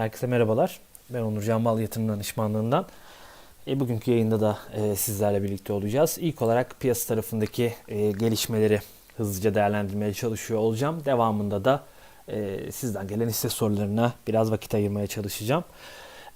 Herkese merhabalar. Ben Onur Canbal Yatırım Danışmanlığından. E, bugünkü yayında da e, sizlerle birlikte olacağız. İlk olarak piyasa tarafındaki e, gelişmeleri hızlıca değerlendirmeye çalışıyor olacağım. Devamında da e, sizden gelen hisse sorularına biraz vakit ayırmaya çalışacağım.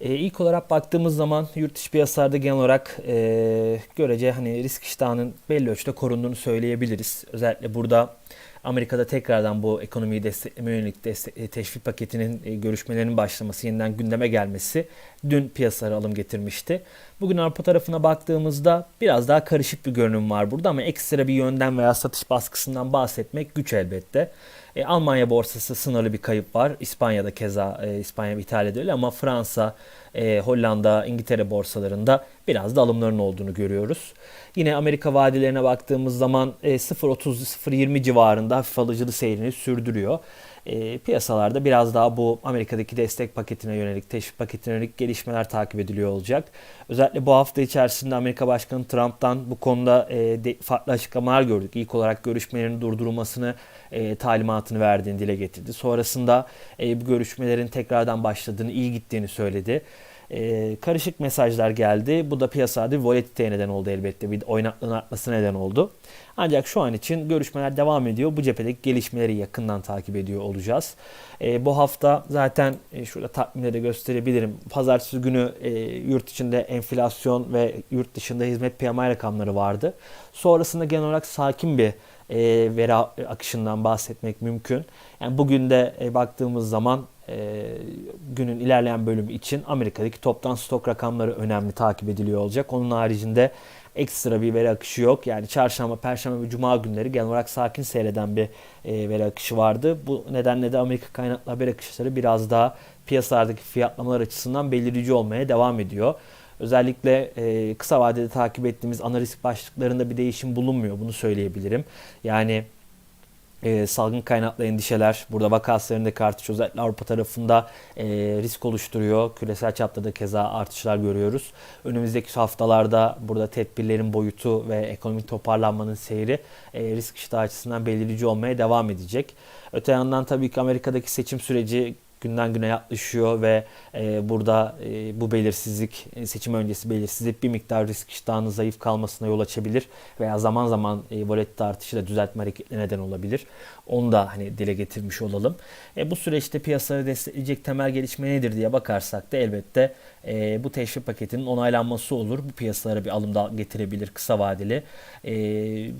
E, ilk olarak baktığımız zaman yurt dışı piyasalarda genel olarak e, görece hani risk iştahının belli ölçüde korunduğunu söyleyebiliriz. Özellikle burada Amerika'da tekrardan bu ekonomiyi destekleme yönelik destek, e, teşvik paketinin e, görüşmelerinin başlaması, yeniden gündeme gelmesi dün piyasalara alım getirmişti. Bugün Avrupa tarafına baktığımızda biraz daha karışık bir görünüm var burada ama ekstra bir yönden veya satış baskısından bahsetmek güç elbette. E, Almanya borsası sınırlı bir kayıp var. İspanya'da keza e, İspanya ve İtalya'da öyle ama Fransa, e, Hollanda, İngiltere borsalarında biraz da alımların olduğunu görüyoruz. Yine Amerika vadilerine baktığımız zaman e, 0.30-0.20 civarında hafif alıcılı seyrini sürdürüyor. E, piyasalarda biraz daha bu Amerika'daki destek paketine yönelik, teşvik paketine yönelik gelişmeler takip ediliyor olacak. Özellikle bu hafta içerisinde Amerika Başkanı Trump'tan bu konuda e, de, farklı açıklamalar gördük. İlk olarak görüşmelerin durdurulmasını e, talimatını verdiğini dile getirdi. Sonrasında e, bu görüşmelerin tekrardan başladığını, iyi gittiğini söyledi. E, karışık mesajlar geldi. Bu da piyasada bir volatiliteye neden oldu elbette. Bir oynaklığın artmasına neden oldu. Ancak şu an için görüşmeler devam ediyor. Bu cephedeki gelişmeleri yakından takip ediyor olacağız. E, bu hafta zaten e, şurada takvimleri gösterebilirim. Pazartesi günü e, yurt içinde enflasyon ve yurt dışında hizmet PMI rakamları vardı. Sonrasında genel olarak sakin bir e, veri akışından bahsetmek mümkün. Yani bugün de e, baktığımız zaman e, günün ilerleyen bölümü için Amerika'daki toptan stok rakamları önemli takip ediliyor olacak. Onun haricinde ekstra bir veri akışı yok. Yani çarşamba, perşembe ve cuma günleri genel olarak sakin seyreden bir e, veri akışı vardı. Bu nedenle de Amerika kaynaklı haber akışları biraz daha piyasalardaki fiyatlamalar açısından belirici olmaya devam ediyor. Özellikle e, kısa vadede takip ettiğimiz ana risk başlıklarında bir değişim bulunmuyor. Bunu söyleyebilirim. Yani e, salgın kaynaklı endişeler, burada vaka sayılarındaki artış özellikle Avrupa tarafında e, risk oluşturuyor. Küresel çapta da keza artışlar görüyoruz. Önümüzdeki haftalarda burada tedbirlerin boyutu ve ekonomik toparlanmanın seyri e, risk iştahı açısından belirleyici olmaya devam edecek. Öte yandan tabii ki Amerika'daki seçim süreci günden güne yaklaşıyor ve e, burada e, bu belirsizlik, e, seçim öncesi belirsizlik bir miktar risk iştahının zayıf kalmasına yol açabilir veya zaman zaman e, volatilite artışı da düzeltme hareketine neden olabilir. Onu da hani dile getirmiş olalım. E, bu süreçte piyasaları destekleyecek temel gelişme nedir diye bakarsak da elbette e, bu teşvik paketinin onaylanması olur. Bu piyasalara bir alım da getirebilir kısa vadeli. E,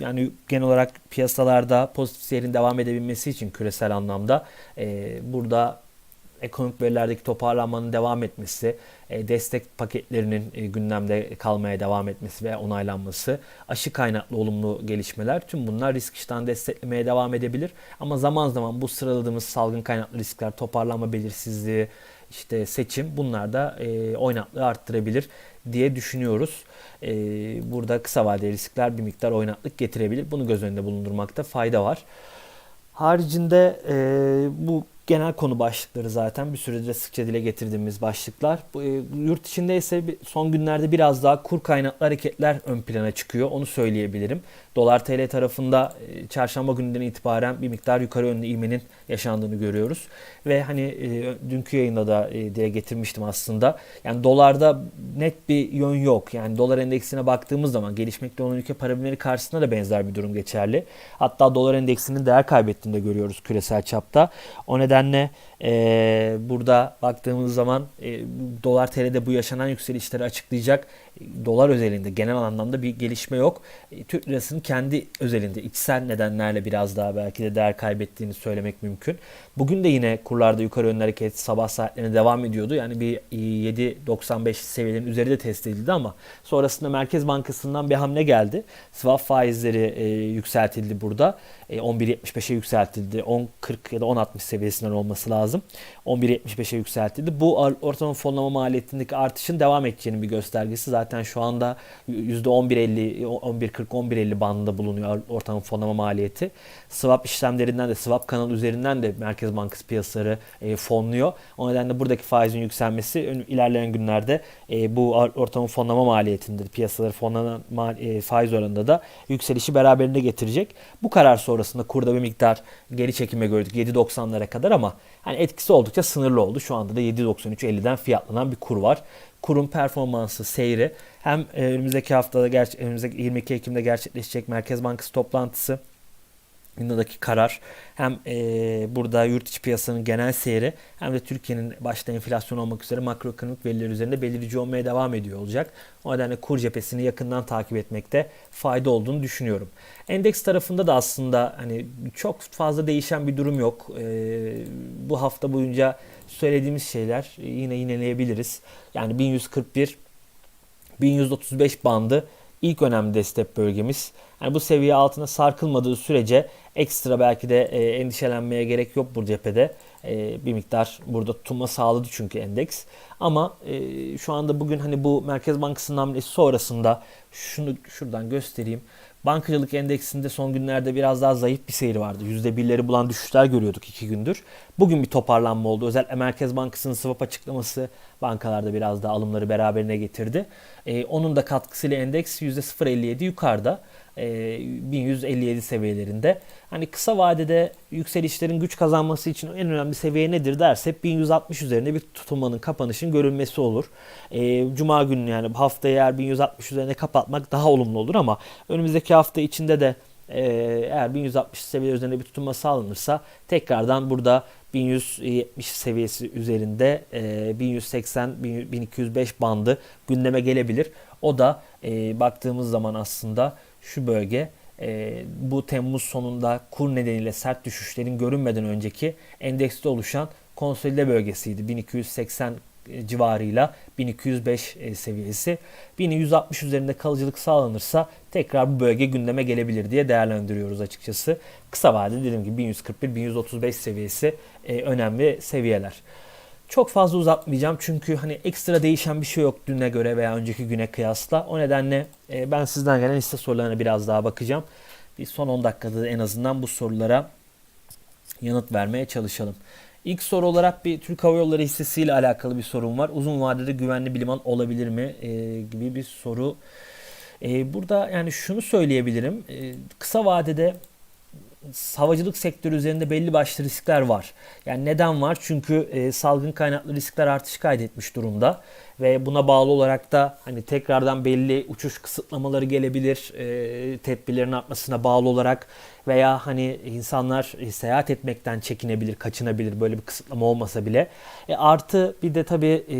yani genel olarak piyasalarda pozitif seyrin devam edebilmesi için küresel anlamda e, burada ekonomik verilerdeki toparlanmanın devam etmesi, e, destek paketlerinin e, gündemde kalmaya devam etmesi ve onaylanması, aşı kaynaklı olumlu gelişmeler tüm bunlar risk iştahını desteklemeye devam edebilir. Ama zaman zaman bu sıraladığımız salgın kaynaklı riskler, toparlanma belirsizliği, işte seçim bunlar da e, oynaklığı arttırabilir diye düşünüyoruz. Burada kısa vadeli riskler bir miktar oynaklık getirebilir. Bunu göz önünde bulundurmakta fayda var. Haricinde e, bu genel konu başlıkları zaten bir süredir sıkça dile getirdiğimiz başlıklar. E, yurt içinde ise son günlerde biraz daha kur kaynaklı hareketler ön plana çıkıyor. Onu söyleyebilirim. Dolar TL tarafında e, çarşamba gününden itibaren bir miktar yukarı yönlü ivmenin yaşandığını görüyoruz. Ve hani e, dünkü yayında da dile getirmiştim aslında. Yani dolarda net bir yön yok. Yani dolar endeksine baktığımız zaman gelişmekte olan ülke para birimleri karşısında da benzer bir durum geçerli. Hatta dolar endeksinin değer kaybettiğini de görüyoruz küresel çapta. O nedenle ee, burada baktığımız zaman e, dolar TL'de bu yaşanan yükselişleri açıklayacak e, dolar özelinde genel anlamda bir gelişme yok. E, Türk lirasının kendi özelinde içsel nedenlerle biraz daha belki de değer kaybettiğini söylemek mümkün. Bugün de yine kurlarda yukarı yönlü hareket sabah saatlerine devam ediyordu. Yani bir 7.95 seviyelerin üzeri de test edildi ama sonrasında Merkez Bankası'ndan bir hamle geldi. Swap faizleri e, yükseltildi burada. E, 11.75'e yükseltildi. 10.40 ya da 10.60 seviyesinden olması lazım. 11.75'e yükseltildi. Bu ortalama fonlama maliyetindeki artışın devam edeceğinin bir göstergesi. Zaten şu anda %11.50, 11.40, 11.50 bandında bulunuyor ortalama fonlama maliyeti. Swap işlemlerinden de, swap kanal üzerinden de Merkez Bankası piyasaları e, fonluyor. O nedenle buradaki faizin yükselmesi ilerleyen günlerde e, bu ortalama fonlama maliyetinde piyasaları fonlanan e, faiz oranında da yükselişi beraberinde getirecek. Bu karar sonrası sonrasında kurda bir miktar geri çekime gördük 7.90'lara kadar ama hani etkisi oldukça sınırlı oldu. Şu anda da 7.93.50'den fiyatlanan bir kur var. Kurun performansı, seyri. Hem e, önümüzdeki haftada gerçi önümüzdeki 22 Ekim'de gerçekleşecek Merkez Bankası toplantısı Yunan'daki karar hem e, burada yurt içi piyasanın genel seyri hem de Türkiye'nin başta enflasyon olmak üzere makroekonomik veriler üzerinde belirici olmaya devam ediyor olacak. O nedenle kur cephesini yakından takip etmekte fayda olduğunu düşünüyorum. Endeks tarafında da aslında hani çok fazla değişen bir durum yok. E, bu hafta boyunca söylediğimiz şeyler yine yineleyebiliriz. Yani 1141 1135 bandı ilk önemli destek bölgemiz. Yani bu seviye altına sarkılmadığı sürece ekstra belki de e, endişelenmeye gerek yok bu cephede. E, bir miktar burada tutulma sağladı çünkü endeks. Ama e, şu anda bugün hani bu Merkez Bankası'nın hamlesi sonrasında şunu şuradan göstereyim. Bankacılık endeksinde son günlerde biraz daha zayıf bir seyir vardı. %1'leri bulan düşüşler görüyorduk iki gündür. Bugün bir toparlanma oldu. Özellikle Merkez Bankası'nın swap açıklaması bankalarda biraz daha alımları beraberine getirdi. Ee, onun da katkısıyla endeks %0.57 yukarıda. 1157 seviyelerinde. Hani kısa vadede yükselişlerin güç kazanması için en önemli seviye nedir dersek 1160 üzerinde bir tutulmanın kapanışın görülmesi olur. Cuma günü yani haftaya eğer 1160 üzerine kapatmak daha olumlu olur ama önümüzdeki hafta içinde de eğer 1160 seviye üzerinde bir tutunma sağlanırsa tekrardan burada 1170 seviyesi üzerinde 1180-1205 bandı gündeme gelebilir. O da baktığımız zaman aslında şu bölge e, bu Temmuz sonunda kur nedeniyle sert düşüşlerin görünmeden önceki endekste oluşan konsolide bölgesiydi. 1280 civarıyla 1205 e, seviyesi. 1160 üzerinde kalıcılık sağlanırsa tekrar bu bölge gündeme gelebilir diye değerlendiriyoruz açıkçası. Kısa vadede dediğim gibi 1141-1135 seviyesi e, önemli seviyeler. Çok fazla uzatmayacağım çünkü hani ekstra değişen bir şey yok düne göre veya önceki güne kıyasla. O nedenle e, ben sizden gelen liste sorularına biraz daha bakacağım. Bir son 10 dakikada en azından bu sorulara yanıt vermeye çalışalım. İlk soru olarak bir Türk Hava Yolları hissesiyle alakalı bir sorun var. Uzun vadede güvenli bir liman olabilir mi e, gibi bir soru. E, burada yani şunu söyleyebilirim. E, kısa vadede havacılık sektörü üzerinde belli başlı riskler var. Yani neden var? Çünkü e, salgın kaynaklı riskler artış kaydetmiş durumda ve buna bağlı olarak da hani tekrardan belli uçuş kısıtlamaları gelebilir e, tedbirlerin artmasına bağlı olarak veya hani insanlar e, seyahat etmekten çekinebilir, kaçınabilir böyle bir kısıtlama olmasa bile. E, artı bir de tabii e,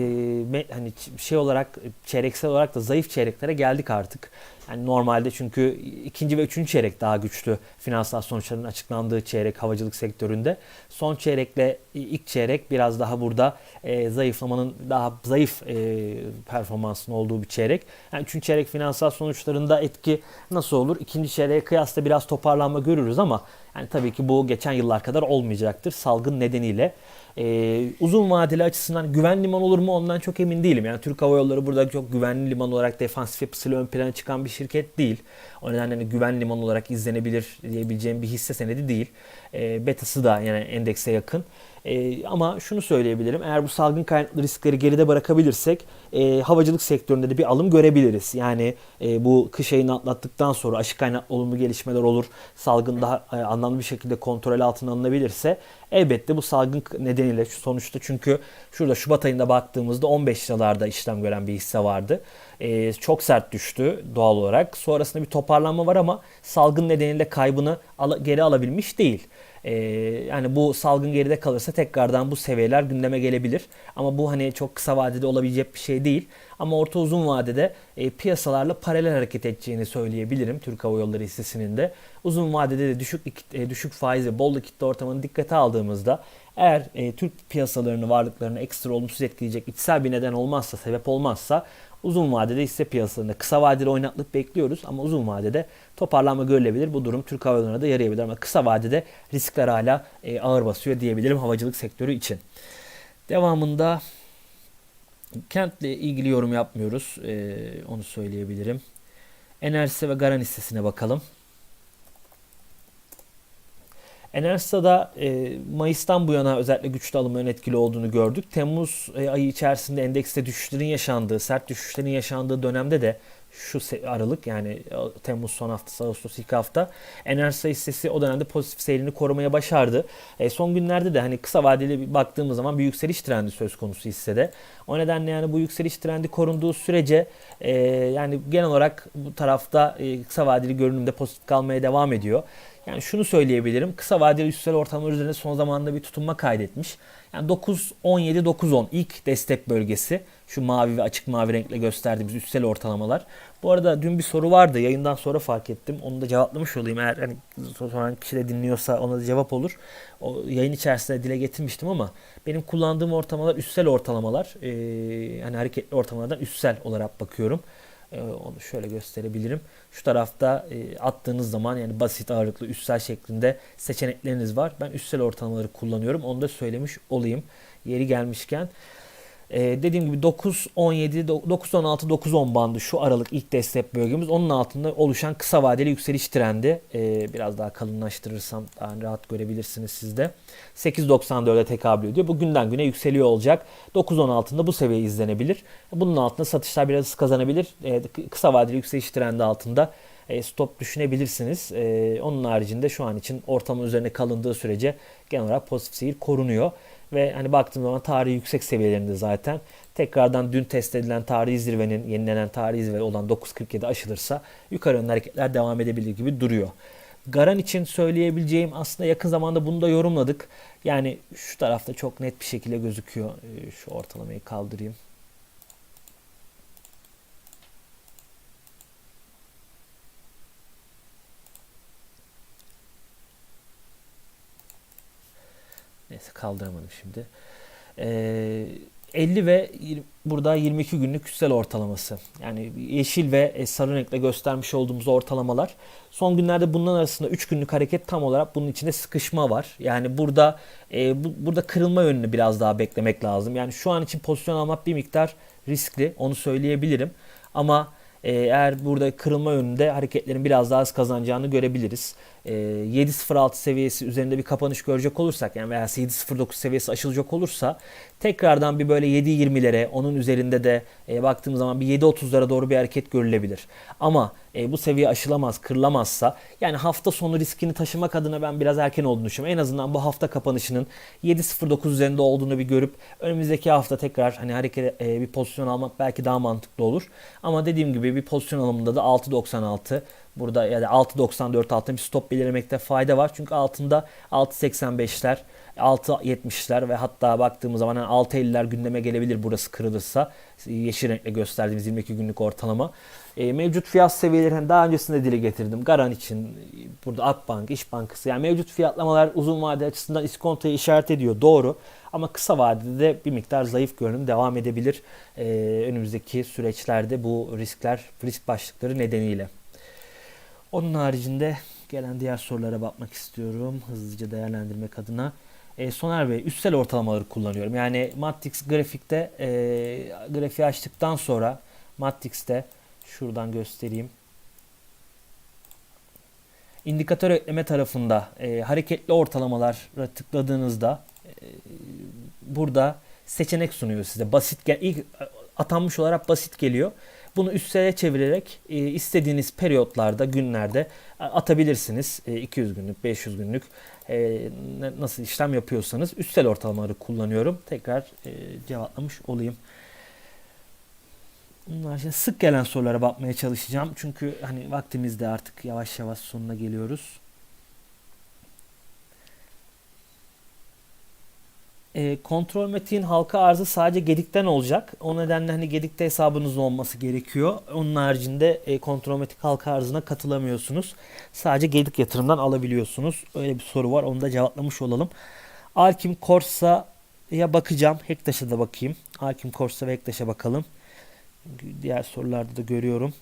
me, hani şey olarak çeyreksel olarak da zayıf çeyreklere geldik artık. Yani normalde çünkü ikinci ve üçüncü çeyrek daha güçlü finansal sonuçların açıklandığı çeyrek havacılık sektöründe. Son çeyrekle ilk çeyrek biraz daha burada e, zayıflamanın daha zayıf e, performansın olduğu bir çeyrek. Yani üçüncü çeyrek finansal sonuçlarında etki nasıl olur? İkinci çeyreğe kıyasla biraz toparlanma görürüz ama yani tabii ki bu geçen yıllar kadar olmayacaktır salgın nedeniyle. Ee, uzun vadeli açısından güven liman olur mu ondan çok emin değilim. Yani Türk Hava Yolları burada çok güvenli liman olarak defansif yapısıyla ön plana çıkan bir şirket değil. O nedenle hani güven liman olarak izlenebilir diyebileceğim bir hisse senedi değil. Ee, betası da yani endekse yakın. E, ama şunu söyleyebilirim. Eğer bu salgın kaynaklı riskleri geride bırakabilirsek e, havacılık sektöründe de bir alım görebiliriz. Yani e, bu kış ayını atlattıktan sonra aşı kaynaklı olumlu gelişmeler olur. Salgın daha e, anlamlı bir şekilde kontrol altına alınabilirse elbette bu salgın nedeniyle şu sonuçta çünkü şurada Şubat ayında baktığımızda 15 liralarda işlem gören bir hisse vardı. E, çok sert düştü doğal olarak. Sonrasında bir toparlanma var ama salgın nedeniyle kaybını ala, geri alabilmiş değil. Ee, yani bu salgın geride kalırsa tekrardan bu seviyeler gündeme gelebilir. Ama bu hani çok kısa vadede olabilecek bir şey değil. Ama orta uzun vadede e, piyasalarla paralel hareket edeceğini söyleyebilirim Türk Hava Yolları hissesinin de. Uzun vadede de düşük e, düşük faiz ve bol likitte ortamını dikkate aldığımızda eğer e, Türk piyasalarını varlıklarını ekstra olumsuz etkileyecek içsel bir neden olmazsa, sebep olmazsa Uzun vadede hisse piyasalarında kısa vadeli oynaklık bekliyoruz ama uzun vadede toparlanma görülebilir. Bu durum Türk Hava Yolları'na da yarayabilir ama kısa vadede riskler hala e, ağır basıyor diyebilirim havacılık sektörü için. Devamında kentle ilgili yorum yapmıyoruz. E, onu söyleyebilirim. Enerjisi ve Garan hissesine bakalım. Enerjisa'da e, Mayıs'tan bu yana özellikle güçlü alımların etkili olduğunu gördük. Temmuz e, ayı içerisinde endekste düşüşlerin yaşandığı, sert düşüşlerin yaşandığı dönemde de şu aralık yani e, Temmuz son haftası, Ağustos ilk hafta enerji hissesi o dönemde pozitif seyrini korumaya başardı. E, son günlerde de hani kısa vadeli bir baktığımız zaman bir yükseliş trendi söz konusu hissede. O nedenle yani bu yükseliş trendi korunduğu sürece e, yani genel olarak bu tarafta e, kısa vadeli görünümde pozitif kalmaya devam ediyor. Yani şunu söyleyebilirim. Kısa vadeli üstsel ortalama üzerinde son zamanlarda bir tutunma kaydetmiş. Yani 9 17 9 10 ilk destek bölgesi. Şu mavi ve açık mavi renkle gösterdiğimiz üstsel ortalamalar. Bu arada dün bir soru vardı. Yayından sonra fark ettim. Onu da cevaplamış olayım. Eğer hani soran kişi de dinliyorsa ona da cevap olur. O yayın içerisinde dile getirmiştim ama benim kullandığım ortalamalar üstsel ortalamalar. Ee, hani hareketli ortalamalardan üstsel olarak bakıyorum. Ee, onu şöyle gösterebilirim. Şu tarafta e, attığınız zaman yani basit ağırlıklı üstsel şeklinde seçenekleriniz var. Ben üstsel ortalamaları kullanıyorum. Onu da söylemiş olayım. Yeri gelmişken. Ee, dediğim gibi 9 17 9 16 9 10 bandı şu aralık ilk destek bölgemiz. Onun altında oluşan kısa vadeli yükseliş trendi. Ee, biraz daha kalınlaştırırsam daha rahat görebilirsiniz siz de. 8.94'e tekabül ediyor. Bu günden güne yükseliyor olacak. 9.10 altında bu seviye izlenebilir. Bunun altında satışlar biraz kazanabilir. Ee, kısa vadeli yükseliş trendi altında e, stop düşünebilirsiniz. E, onun haricinde şu an için ortamın üzerine kalındığı sürece genel olarak pozitif seyir korunuyor. Ve hani baktığım zaman tarihi yüksek seviyelerinde zaten tekrardan dün test edilen tarihi zirvenin yenilenen tarihi zirve olan 9.47 aşılırsa yukarı yönlü hareketler devam edebilir gibi duruyor. Garan için söyleyebileceğim aslında yakın zamanda bunu da yorumladık. Yani şu tarafta çok net bir şekilde gözüküyor. E, şu ortalamayı kaldırayım. Neyse kaldıramadım şimdi. Ee, 50 ve 20, burada 22 günlük küsel ortalaması. Yani yeşil ve e, sarı renkle göstermiş olduğumuz ortalamalar. Son günlerde bunların arasında 3 günlük hareket tam olarak bunun içinde sıkışma var. Yani burada e, bu, burada kırılma yönünü biraz daha beklemek lazım. Yani şu an için pozisyon almak bir miktar riskli. Onu söyleyebilirim. Ama e, eğer burada kırılma yönünde hareketlerin biraz daha az kazanacağını görebiliriz. 7.06 e, seviyesi üzerinde bir kapanış görecek olursak yani veya 7.09 seviyesi aşılacak olursa tekrardan bir böyle 7.20'lere onun üzerinde de e, baktığımız zaman bir 7.30'lara doğru bir hareket görülebilir. Ama e, bu seviye aşılamaz, kırılamazsa yani hafta sonu riskini taşımak adına ben biraz erken olduğunu düşünüyorum. En azından bu hafta kapanışının 7.09 üzerinde olduğunu bir görüp önümüzdeki hafta tekrar hani hareket e, bir pozisyon almak belki daha mantıklı olur. Ama dediğim gibi bir pozisyon alımında da 6.96 Burada yani 6.94 altında bir stop belirlemekte fayda var. Çünkü altında 6.85'ler, 6.70'ler ve hatta baktığımız zaman yani 6.50'ler gündeme gelebilir burası kırılırsa. Yeşil renkle gösterdiğimiz 22 günlük ortalama. E, mevcut fiyat seviyelerini daha öncesinde dile getirdim. Garan için burada Akbank, İş Bankası yani mevcut fiyatlamalar uzun vade açısından iskontoyu işaret ediyor. Doğru. Ama kısa vadede de bir miktar zayıf görünüm devam edebilir. E, önümüzdeki süreçlerde bu riskler, risk başlıkları nedeniyle. Onun haricinde gelen diğer sorulara bakmak istiyorum. Hızlıca değerlendirmek adına. E, Soner Bey üstsel ortalamaları kullanıyorum. Yani Matrix grafikte e, grafiği açtıktan sonra Matrix'te şuradan göstereyim. İndikatör ekleme tarafında e, hareketli ortalamalara tıkladığınızda e, burada seçenek sunuyor size. Basit ilk atanmış olarak basit geliyor. Bunu üstsele çevirerek e, istediğiniz periyotlarda, günlerde atabilirsiniz. E, 200 günlük, 500 günlük e, nasıl işlem yapıyorsanız üstsel ortalamaları kullanıyorum. Tekrar e, cevaplamış olayım. Bunlar şimdi sık gelen sorulara bakmaya çalışacağım. Çünkü hani vaktimizde artık yavaş yavaş sonuna geliyoruz. E, kontrol metin halka arzı sadece Gedik'ten olacak. O nedenle hani Gedik'te hesabınız olması gerekiyor. Onun haricinde e, kontrol metin halka arzına katılamıyorsunuz. Sadece Gedik yatırımdan alabiliyorsunuz. Öyle bir soru var. Onu da cevaplamış olalım. Alkim Corsa'ya bakacağım. Hektaş'a da bakayım. Alkim Corsa ve Hektaş'a bakalım. Diğer sorularda da görüyorum.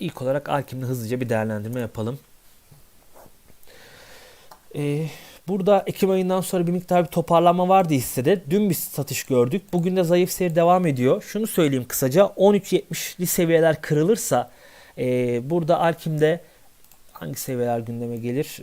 İlk olarak Alkim'de hızlıca bir değerlendirme yapalım. Eee Burada Ekim ayından sonra bir miktar bir toparlanma vardı hissede. Dün bir satış gördük. Bugün de zayıf seyir devam ediyor. Şunu söyleyeyim kısaca. 13.70'li seviyeler kırılırsa e, burada Alkim'de hangi seviyeler gündeme gelir?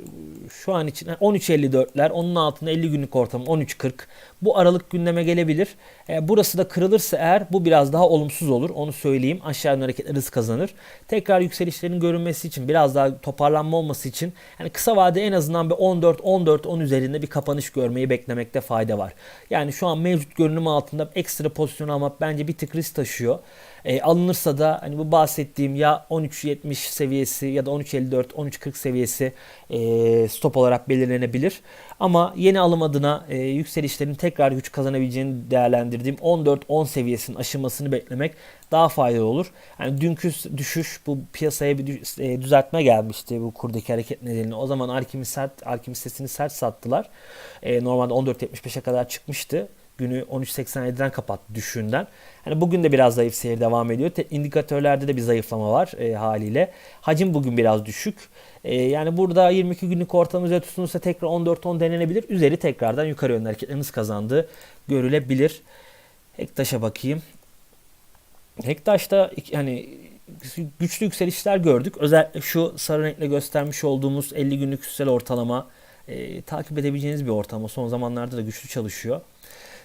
Şu an için 13.54'ler, onun altında 50 günlük ortamı 13.40. Bu aralık gündeme gelebilir. E, burası da kırılırsa eğer bu biraz daha olumsuz olur. Onu söyleyeyim. Aşağı yönlü hareketler hız kazanır. Tekrar yükselişlerin görünmesi için, biraz daha toparlanma olması için yani kısa vade en azından bir 14 14 10 üzerinde bir kapanış görmeyi beklemekte fayda var. Yani şu an mevcut görünüm altında ekstra pozisyon almak bence bir tık risk taşıyor. E, alınırsa da hani bu bahsettiğim ya 13.70 seviyesi ya da 13.54 13.40 seviyesi e, stop olarak belirlenebilir. Ama yeni alım adına e, yükselişlerin tekrar güç kazanabileceğini değerlendirdiğim 14-10 seviyesinin aşılmasını beklemek daha faydalı olur. Yani dünkü düşüş bu piyasaya bir e, düzeltme gelmişti bu kurdaki hareket nedeniyle. O zaman Arkim'i sert, Arkim'i sesini sert sattılar. E, normalde 14.75'e kadar çıkmıştı günü 13.87'den kapattı düşüğünden. Yani bugün de biraz zayıf seyir devam ediyor. İndikatörlerde de bir zayıflama var e, haliyle. Hacim bugün biraz düşük. E, yani burada 22 günlük ortalama üzeri tutunursa tekrar 14-10 denenebilir. Üzeri tekrardan yukarı yönlü hareketleriniz kazandığı görülebilir. Hektaş'a bakayım. Hektaş'ta yani güçlü yükselişler gördük. Özellikle şu sarı renkle göstermiş olduğumuz 50 günlük üstel ortalama e, takip edebileceğiniz bir ortalama. Son zamanlarda da güçlü çalışıyor.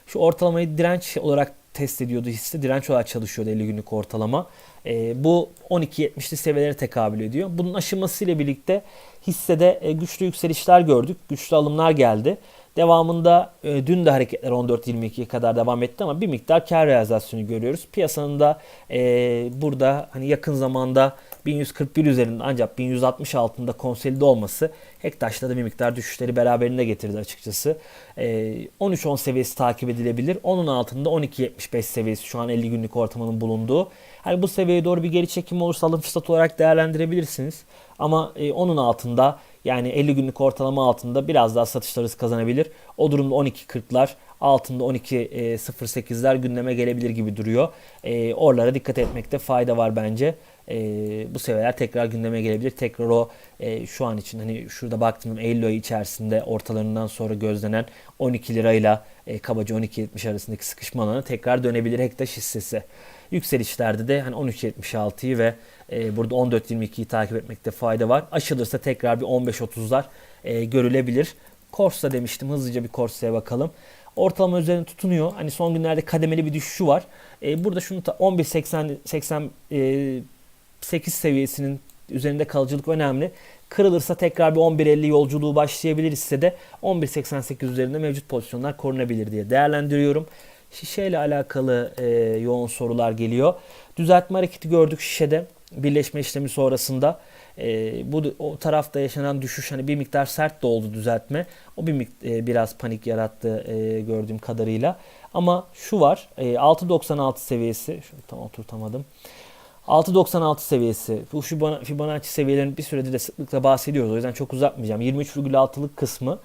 Şu ortalamayı direnç olarak test ediyordu hisse. Direnç olarak çalışıyordu 50 günlük ortalama. E, bu 12.70'li seviyelere tekabül ediyor. Bunun aşılmasıyla birlikte hissede e, güçlü yükselişler gördük. Güçlü alımlar geldi. Devamında e, dün de hareketler 14.22'ye kadar devam etti ama bir miktar kar realizasyonu görüyoruz. Piyasanın da e, burada hani yakın zamanda 1141 üzerinde ancak 1160 altında konsolide olması Hektaş'ta da bir miktar düşüşleri beraberinde getirdi açıkçası. E, 13.10 seviyesi takip edilebilir. Onun altında 12.75 seviyesi şu an 50 günlük ortamının bulunduğu. Hani bu seviyeye doğru bir geri çekim olursa alım fırsatı olarak değerlendirebilirsiniz. Ama e, onun altında yani 50 günlük ortalama altında biraz daha satışlarınız kazanabilir. O durumda 12.40'lar altında 12.08'ler gündeme gelebilir gibi duruyor. E, oralara dikkat etmekte fayda var bence. E, bu seviyeler tekrar gündeme gelebilir. Tekrar o e, şu an için hani şurada baktığım Eylül içerisinde ortalarından sonra gözlenen 12 lirayla e, kabaca 12.70 arasındaki sıkışma alanı tekrar dönebilir Hektaş hissesi. Yükselişlerde de hani 13.76'yı ve e, burada 14.22'yi takip etmekte fayda var. Aşılırsa tekrar bir 15.30'lar e, görülebilir. Korsa demiştim. Hızlıca bir Korsa'ya bakalım. Ortalama üzerine tutunuyor. Hani son günlerde kademeli bir düşüşü var. E, burada şunu 11.80 88 seviyesinin üzerinde kalıcılık önemli. Kırılırsa tekrar bir 11.50 yolculuğu başlayabilir ise de 11.88 üzerinde mevcut pozisyonlar korunabilir diye değerlendiriyorum. Şişe ile alakalı e, yoğun sorular geliyor. Düzeltme hareketi gördük şişede birleşme işlemi sonrasında. E, bu o tarafta yaşanan düşüş hani bir miktar sert de oldu düzeltme. O bir e, biraz panik yarattı e, gördüğüm kadarıyla. Ama şu var e, 6.96 seviyesi. Şunu tam oturtamadım. 6.96 seviyesi. Bu Fibonacci seviyelerini bir süredir de sıklıkla bahsediyoruz. O yüzden çok uzatmayacağım. 23,6'lık kısmı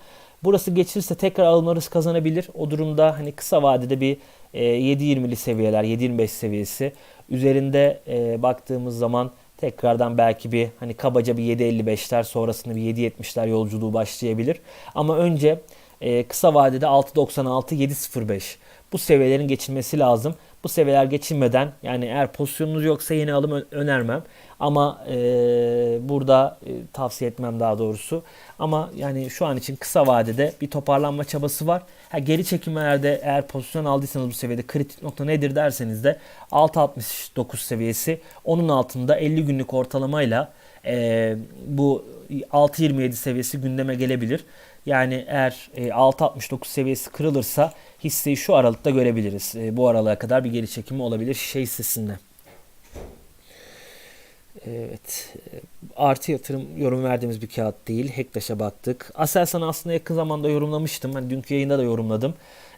Burası geçirse tekrar alımlarız kazanabilir. O durumda hani kısa vadede bir e, 7.20'li seviyeler, 7.25 seviyesi üzerinde e, baktığımız zaman tekrardan belki bir hani kabaca bir 7.55'ler sonrasında bir 7.70'ler yolculuğu başlayabilir. Ama önce e, kısa vadede 6.96 7.05 bu seviyelerin geçilmesi lazım. Bu seviyeler geçilmeden yani eğer pozisyonunuz yoksa yeni alım önermem. Ama e, burada e, tavsiye etmem daha doğrusu. Ama yani şu an için kısa vadede bir toparlanma çabası var. Ha, geri çekimlerde eğer pozisyon aldıysanız bu seviyede kritik nokta nedir derseniz de 6.69 seviyesi. Onun altında 50 günlük ortalamayla e, bu 6.27 seviyesi gündeme gelebilir. Yani eğer e, 6.69 seviyesi kırılırsa hisseyi şu aralıkta görebiliriz. E, bu aralığa kadar bir geri çekimi olabilir şişe hissesinde. Evet. Artı yatırım yorum verdiğimiz bir kağıt değil. Hektaş'a baktık. Aselsan aslında yakın zamanda yorumlamıştım. Hani dünkü yayında da yorumladım.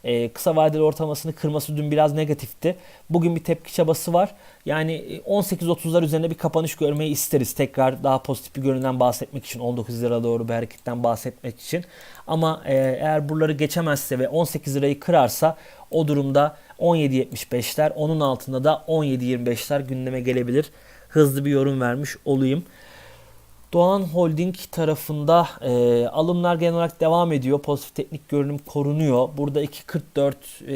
Ee, kısa vadeli ortalamasını kırması dün biraz negatifti. Bugün bir tepki çabası var. Yani 18.30'lar e, üzerinde bir kapanış görmeyi isteriz. Tekrar daha pozitif bir görünen bahsetmek için 19 lira doğru bir hareketten bahsetmek için. Ama e, eğer buraları geçemezse ve 18 lirayı kırarsa o durumda 17.75'ler onun altında da 17.25'ler gündeme gelebilir hızlı bir yorum vermiş olayım. Doğan Holding tarafında e, alımlar genel olarak devam ediyor. Pozitif teknik görünüm korunuyor. Burada 2.44 e,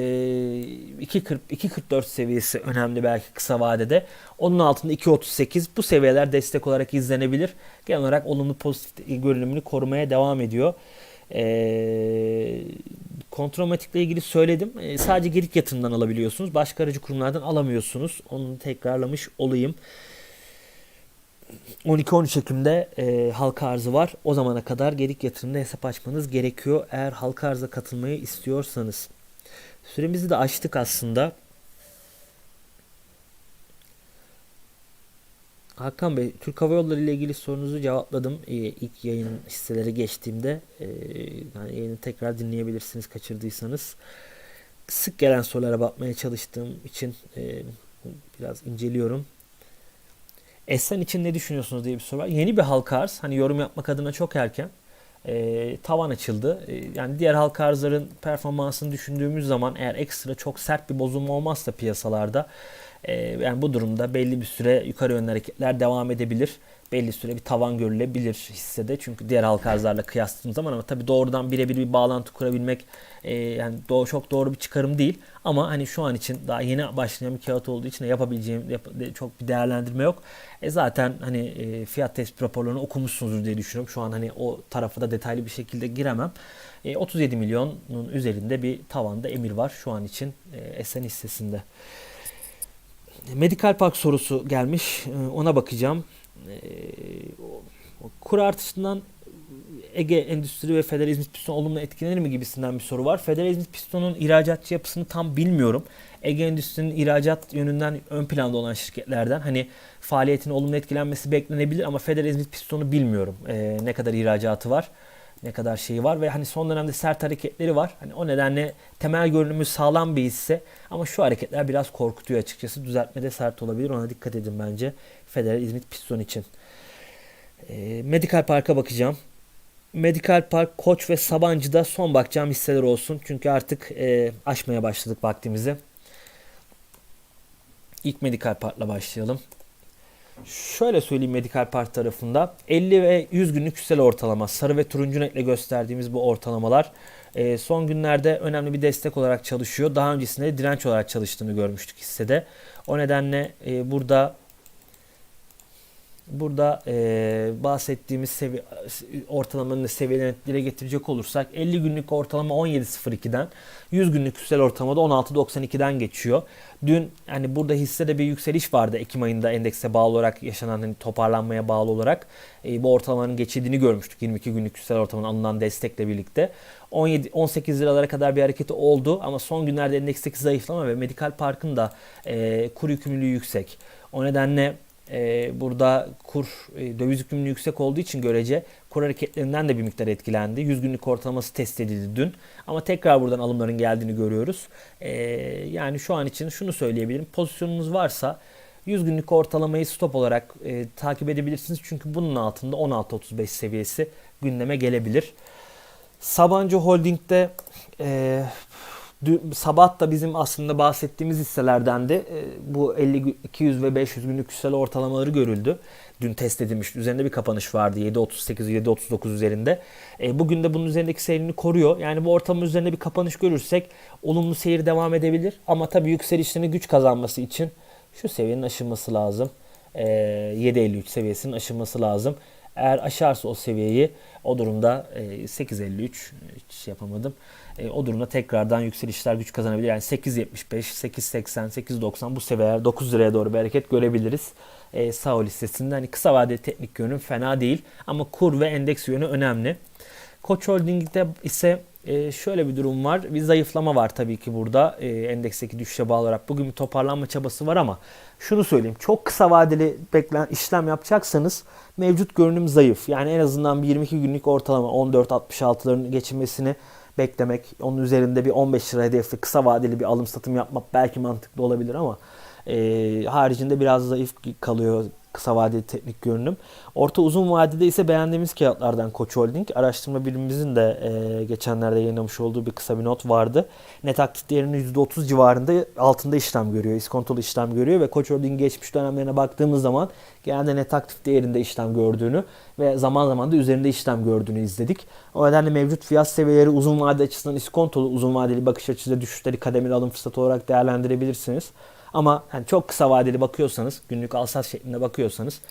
2.40 2.44 seviyesi önemli belki kısa vadede. Onun altında 2.38 bu seviyeler destek olarak izlenebilir. Genel olarak olumlu pozitif görünümünü korumaya devam ediyor. E, kontrolmatikle ilgili söyledim. E, sadece gerik yatırımdan alabiliyorsunuz. Başka aracı kurumlardan alamıyorsunuz. Onu tekrarlamış olayım. 12-13 Ekim'de e, halka arzı var. O zamana kadar gerik yatırımda hesap açmanız gerekiyor. Eğer halka arıza katılmayı istiyorsanız. Süremizi de açtık aslında. Hakan Bey, Türk Hava Yolları ile ilgili sorunuzu cevapladım. Ee, ilk yayın hisseleri geçtiğimde. Ee, yani yayını tekrar dinleyebilirsiniz kaçırdıysanız. Sık gelen sorulara bakmaya çalıştığım için e, biraz inceliyorum. Esen için ne düşünüyorsunuz diye bir soru var. Yeni bir halka arz. Hani yorum yapmak adına çok erken. E, tavan açıldı. E, yani diğer halka arzların performansını düşündüğümüz zaman eğer ekstra çok sert bir bozulma olmazsa piyasalarda e, yani bu durumda belli bir süre yukarı yönlü hareketler devam edebilir belli süre bir tavan görülebilir hissede. Çünkü diğer halka arzlarla kıyasladığım zaman ama tabii doğrudan birebir bir bağlantı kurabilmek e, yani doğru, çok doğru bir çıkarım değil. Ama hani şu an için daha yeni başlayan bir kağıt olduğu için yapabileceğim yap, çok bir değerlendirme yok. E zaten hani e, fiyat tespit raporlarını okumuşsunuzdur diye düşünüyorum. Şu an hani o tarafa da detaylı bir şekilde giremem. E, 37 milyonun üzerinde bir tavanda emir var şu an için e, Esen hissesinde. Medikal Park sorusu gelmiş. E, ona bakacağım. Ee, kur artışından Ege Endüstri ve Federal Piston olumlu etkilenir mi gibisinden bir soru var. Federal Piston'un ihracatçı yapısını tam bilmiyorum. Ege Endüstri'nin ihracat yönünden ön planda olan şirketlerden hani faaliyetin olumlu etkilenmesi beklenebilir ama Federal Piston'u bilmiyorum. Ee, ne kadar ihracatı var ne kadar şeyi var ve hani son dönemde sert hareketleri var. Hani o nedenle temel görünümü sağlam bir hisse ama şu hareketler biraz korkutuyor açıkçası. Düzeltmede sert olabilir. Ona dikkat edin bence. Federal İzmit Piston için. E, Medical Park'a bakacağım. Medical Park, Koç ve Sabancı'da son bakacağım hisseler olsun. Çünkü artık e, aşmaya başladık vaktimizi. İlk Medical Park'la başlayalım. Şöyle söyleyeyim Medical Park tarafında 50 ve 100 günlük yüksel ortalama sarı ve turuncu netle gösterdiğimiz bu ortalamalar e, son günlerde önemli bir destek olarak çalışıyor. Daha öncesinde direnç olarak çalıştığını görmüştük hissede. O nedenle e, burada burada e, bahsettiğimiz sevi ortalamanın seviyelerini dile getirecek olursak 50 günlük ortalama 17.02'den 100 günlük yüksel ortalamada 16.92'den geçiyor. Dün hani burada hissede bir yükseliş vardı Ekim ayında endekse bağlı olarak yaşanan hani toparlanmaya bağlı olarak e, bu ortalamanın geçildiğini görmüştük 22 günlük yüksel ortalamanın alınan destekle birlikte. 17 18 liralara kadar bir hareketi oldu ama son günlerde endeksteki zayıflama ve Medikal Park'ın da e, kur yükümlülüğü yüksek. O nedenle e, burada kur e, döviz yükümlülüğü yüksek olduğu için görece kur hareketlerinden de bir miktar etkilendi. 100 günlük ortalaması test edildi dün. Ama tekrar buradan alımların geldiğini görüyoruz. E, yani şu an için şunu söyleyebilirim. Pozisyonunuz varsa 100 günlük ortalamayı stop olarak e, takip edebilirsiniz. Çünkü bunun altında 16.35 seviyesi gündeme gelebilir. Sabancı Holding'de e, sabah da bizim aslında bahsettiğimiz hisselerden de e, bu 50 200 ve 500 günlük yüksel ortalamaları görüldü. Dün test edilmişti. Üzerinde bir kapanış vardı 7.38 7.39 üzerinde. E, bugün de bunun üzerindeki seyrini koruyor. Yani bu ortalama üzerinde bir kapanış görürsek olumlu seyir devam edebilir. Ama tabii yükselişlerini güç kazanması için şu seviyenin aşılması lazım. E, 7.53 seviyesinin aşılması lazım. Eğer aşarsa o seviyeyi o durumda e, 8.53 hiç şey yapamadım. E, o durumda tekrardan yükselişler güç kazanabilir. Yani 8.75, 8.80, 8.90 bu seviyeler 9 liraya doğru bir hareket görebiliriz. E, Sao listesinde hani kısa vadeli teknik görünüm fena değil ama kur ve endeks yönü önemli. Koç Holding'de ise e, şöyle bir durum var. Bir zayıflama var tabii ki burada e, endeksteki düşüşe bağlı olarak. Bugün bir toparlanma çabası var ama şunu söyleyeyim. Çok kısa vadeli beklen işlem yapacaksanız mevcut görünüm zayıf. Yani en azından bir 22 günlük ortalama 14.66'ların geçilmesini beklemek, onun üzerinde bir 15 lira hedefli kısa vadeli bir alım satım yapmak belki mantıklı olabilir ama e, haricinde biraz zayıf kalıyor kısa vadeli teknik görünüm. Orta uzun vadede ise beğendiğimiz kağıtlardan Koç Holding. Araştırma birimimizin de e, geçenlerde yayınlamış olduğu bir kısa bir not vardı. Net aktif değerinin %30 civarında altında işlem görüyor. iskontolu işlem görüyor ve Koç Holding'in geçmiş dönemlerine baktığımız zaman genelde net aktif değerinde işlem gördüğünü ve zaman zaman da üzerinde işlem gördüğünü izledik. O nedenle mevcut fiyat seviyeleri uzun vade açısından iskontolu uzun vadeli bakış açısıyla düşüşleri kademeli alım fırsatı olarak değerlendirebilirsiniz. Ama yani çok kısa vadeli bakıyorsanız, günlük alsat şeklinde bakıyorsanız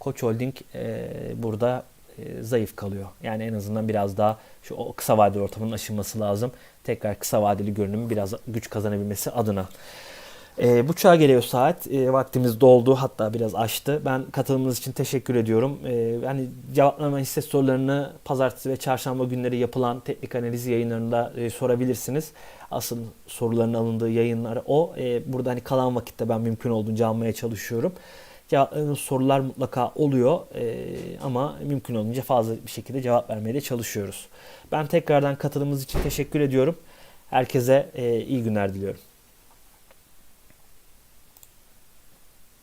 Koç Holding e, burada e, zayıf kalıyor. Yani en azından biraz daha şu o kısa vadeli ortamının aşılması lazım. Tekrar kısa vadeli görünümü biraz güç kazanabilmesi adına. E, buçuğa geliyor saat. E, vaktimiz doldu hatta biraz aştı. Ben katılımınız için teşekkür ediyorum. E, hani cevaplama hisse sorularını pazartesi ve çarşamba günleri yapılan teknik analiz yayınlarında e, sorabilirsiniz. Asıl soruların alındığı yayınlar o. E, burada hani kalan vakitte ben mümkün olduğunca almaya çalışıyorum. Cevapladığınız sorular mutlaka oluyor E, ama mümkün olunca fazla bir şekilde cevap vermeye de çalışıyoruz. Ben tekrardan katılımınız için teşekkür ediyorum. Herkese e, iyi günler diliyorum.